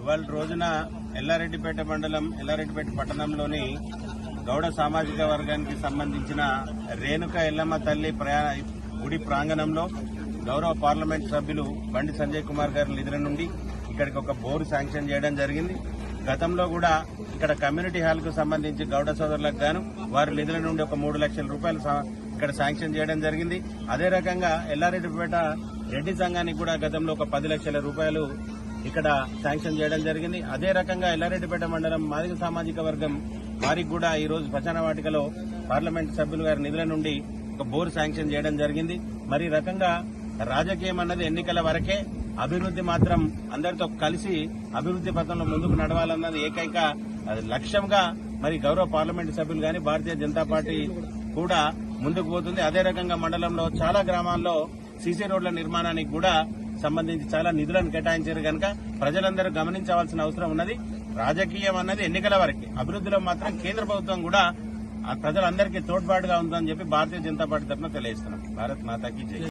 ఇవాళ రోజున ఎల్లారెడ్డిపేట మండలం ఎల్లారెడ్డిపేట పట్టణంలోని గౌడ సామాజిక వర్గానికి సంబంధించిన రేణుక ఎల్లమ్మ తల్లి ప్రయాణ గుడి ప్రాంగణంలో గౌరవ పార్లమెంట్ సభ్యులు బండి సంజయ్ కుమార్ గారి నిధుల నుండి ఇక్కడికి ఒక బోరు శాంక్షన్ చేయడం జరిగింది. గతంలో కూడా ఇక్కడ కమ్యూనిటీ హాల్కు సంబంధించి గౌడ సోదరులకు గాను వారి నిధుల నుండి ఒక మూడు లక్షల రూపాయలు ఇక్కడ శాంక్షన్ చేయడం జరిగింది. అదే రకంగా ఎల్లారెడ్డిపేట రెడ్డి సంఘానికి కూడా గతంలో ఒక పది లక్షల రూపాయలు ఇక్కడ శాంక్షన్ చేయడం జరిగింది. అదే రకంగా ఎల్లారెడ్డిపేట మండలం మాదిక సామాజిక వర్గం వారికి కూడా ఈ రోజు ప్రచార వాటికలో పార్లమెంట్ సభ్యులు గారి నిధుల నుండి ఒక బోర్ శాంక్షన్ చేయడం జరిగింది. మరి రకంగా రాజకీయం అన్నది ఎన్నికల వరకే అభివృద్ధి మాత్రం అందరితో కలిసి అభివృద్ధి పథంలో ముందుకు నడవాలన్నది ఏకైక అది లక్ష్యంగా మరి గౌరవ పార్లమెంటు సభ్యులు గాని భారతీయ జనతా పార్టీ కూడా ముందుకు పోతుంది. అదే రకంగా మండలంలో చాలా గ్రామాల్లో సీసీ రోడ్ల నిర్మాణానికి కూడా సంబంధించి చాలా నిధులను కేటాయించారు కనుక ప్రజలందరూ గమనించవలసిన అవసరం ఉన్నది. రాజకీయం అన్నది ఎన్నికల వరకే. అభివృద్ధిలో మాత్రం కేంద్ర ప్రభుత్వం కూడా ఆ ప్రజలందరికీ తోడ్పాటుగా ఉందని చెప్పి భారతీయ జనతా పార్టీ తరఫున తెలియజేస్తున్నాం. భారత్ మాతాకి జై.